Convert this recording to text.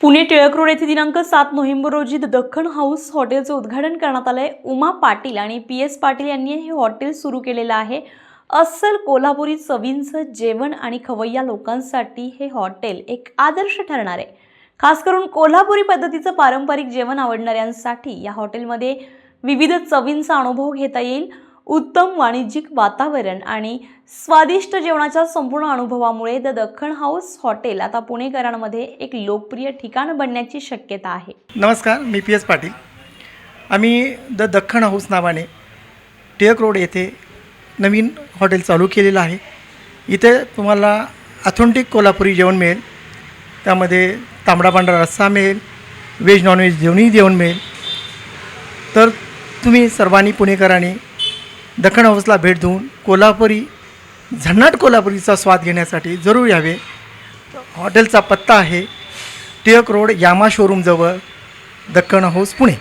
Pune Tilak road येथे दिनांक सात नोव्हेंबर रोजी द दख्खन हाऊस हॉटेलचं उद्घाटन करण्यात आलं आहे उमा पाटील आणि पी एस पाटील यांनी हे हॉटेल सुरू केलेलं आहे. अस्सल कोल्हापुरी चवींचं जेवण आणि खवय्या लोकांसाठी हे हॉटेल एक आदर्श ठरणार आहे. खास करून कोल्हापुरी पद्धतीचं पारंपरिक जेवण आवडणाऱ्यांसाठी या हॉटेलमध्ये विविध चवींचा अनुभव घेता येईल. उत्तम वाणिज्यिक वातावरण आणि स्वादिष्ट जेवणाच्या संपूर्ण अनुभवामुळे द दख्खन हाऊस हॉटेल आता पुणेकरांमध्ये एक लोकप्रिय ठिकाण बनण्याची शक्यता आहे. नमस्कार मी पी एस पाटील. आम्ही द दख्खन हाऊस नावाने टिळक रोड येथे नवीन हॉटेल चालू केलेलं आहे. इथे तुम्हाला ऑथेंटिक कोल्हापुरी जेवण मिळेल त्यामध्ये तांबडा पांढरा रस्सा मिळेल व्हेज नॉनव्हेज जेवणही जेवण मिळेल. तर तुम्ही सर्वांनी पुणेकरांनी दखण हाऊसला भेट देऊन कोल्हापुरी झन्नाट कोल्हापुरीचा स्वाद घेण्यासाठी जरूर यावे. हॉटेलचा पत्ता आहे टिळक रोड यामा शोरूमजवळ दक्कण हाऊस पुणे.